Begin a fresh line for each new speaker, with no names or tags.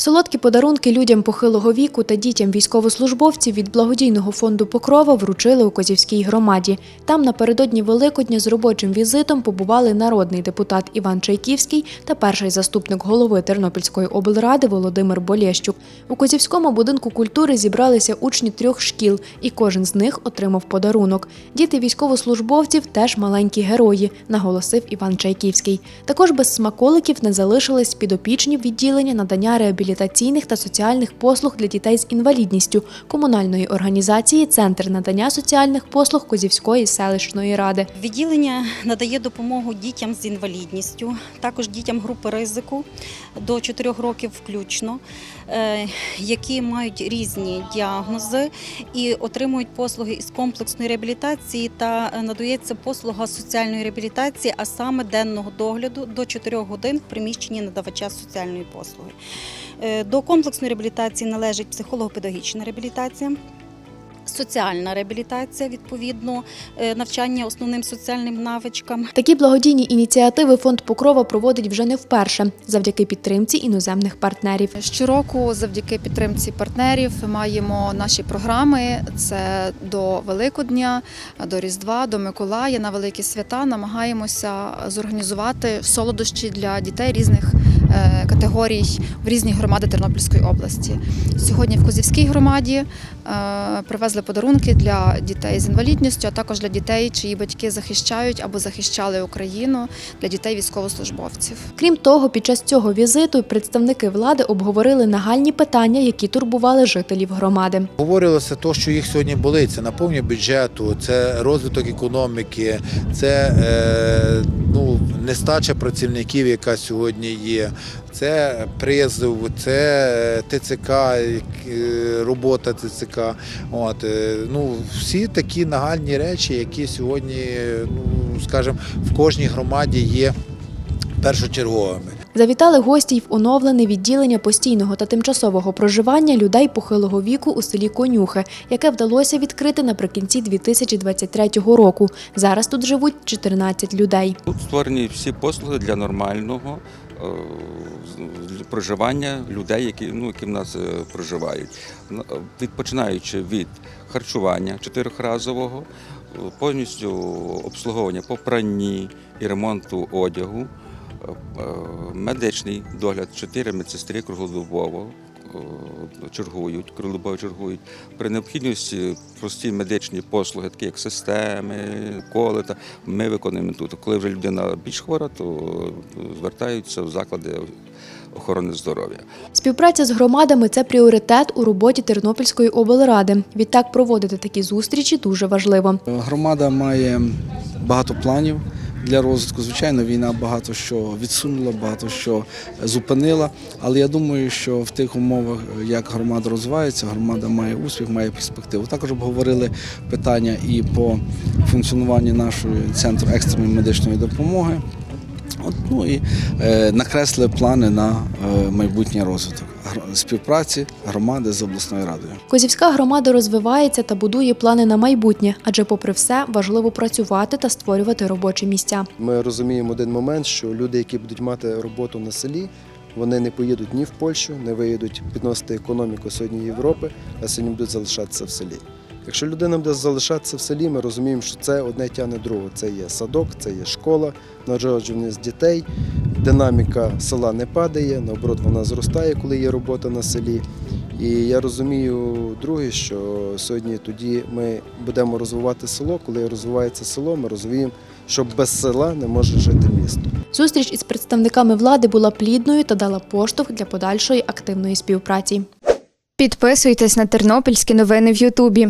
Солодкі подарунки людям похилого віку та дітям військовослужбовців від благодійного фонду Покрова вручили у Козівській громаді. Там напередодні Великодня з робочим візитом побували народний депутат Іван Чайківський та перший заступник голови Тернопільської облради Володимир Болєщук. У Козівському будинку культури зібралися учні трьох шкіл, і кожен з них отримав подарунок. Діти військовослужбовців теж маленькі герої, наголосив Іван Чайківський. Також без смаколиків не залишились підопічні відділення надання реабілітаційних та соціальних послуг для дітей з інвалідністю комунальної організації Центр надання соціальних послуг Козівської селищної ради.
Відділення надає допомогу дітям з інвалідністю, також дітям групи ризику до 4 років включно, е, які мають різні діагнози і отримують послуги із комплексної реабілітації та е, надається послуга соціальної реабілітації, а саме денного догляду до 4 годин в приміщенні надавача соціальної послуги. Е, До комплексної реабілітації належить психолого-педагогічна реабілітація. Соціальна реабілітація, відповідно, е, навчання основним соціальним навичкам,
Такі благодійні ініціативи фонд Покрова проводить вже не вперше завдяки підтримці іноземних партнерів.
Щороку, завдяки підтримці партнерів, маємо наші програми. Це до Великодня, до Різдва, до Миколая на великі свята. Намагаємося зорганізувати солодощі для дітей різних категорій в різні громади Тернопільської області. Сьогодні в Козівській громаді е, привезли подарунки для дітей з інвалідністю, а також для дітей, чиї батьки захищають або захищали Україну, для дітей військовослужбовців.
Крім того, під час цього візиту представники влади обговорили нагальні питання, які турбували жителів громади.
Говорилося те, що їх сьогодні болить, це наповнення бюджету, це розвиток економіки, це е, нестача працівників, яка сьогодні є, це призов, це ТЦК, е, робота ТЦК. От, е, ну, всі такі нагальні речі, які сьогодні, ну, скажімо, в кожній громаді є першочерговими.
Завітали гості й в оновлене відділення постійного та тимчасового проживання людей похилого віку у селі Конюхи, яке вдалося відкрити наприкінці 2023 року. Зараз тут живуть 14 людей.
Тут створені всі послуги для нормального е, проживання людей, які, ну, які в нас е, проживають. Е, Від, починаючи від харчування чотирьохразового, повністю обслуговування по пранні і ремонту одягу, медичний догляд, чотири медсестри круглодобово. е, Чергують, круглодобово чергують. При необхідності прості медичні послуги, такі як системи, колета, ми виконуємо тут. Коли вже людина більш хвора, то звертаються в заклади охорони здоров'я.
Співпраця з громадами це пріоритет у роботі Тернопільської облради. Відтак проводити такі зустрічі дуже важливо.
Громада має багато планів для розвитку. Звичайно, війна багато що відсунула, багато що зупинила. Але я думаю, що в тих умовах, як громада розвивається, громада має успіх, має перспективу. Також обговорили питання і по функціонуванню нашого центру екстреної медичної допомоги. От, ну і е, накреслили плани на е, майбутній розвиток співпраці громади з обласною радою.
Козівська громада розвивається та будує плани на майбутнє, адже, попри все, важливо працювати та створювати робочі місця.
Ми розуміємо один момент, що люди, які будуть мати роботу на селі, вони не поїдуть ні в Польщу, не виїдуть підносити економіку сьогодні Європи, а сьогодні будуть залишатися в селі. Якщо людина буде залишатися в селі, ми розуміємо, що це одне тягне друге. Це є садок, це є школа, народжування з дітей. Динаміка села не падає, наоборот, вона зростає, коли є робота на селі. І я розумію, друге, що сьогодні тоді ми будемо розвивати село. Коли розвивається село, ми розуміємо, що без села не може жити місто.
Зустріч із представниками влади була плідною та дала поштовх для подальшої активної співпраці.
Підписуйтесь на тернопільські новини в Ютубі.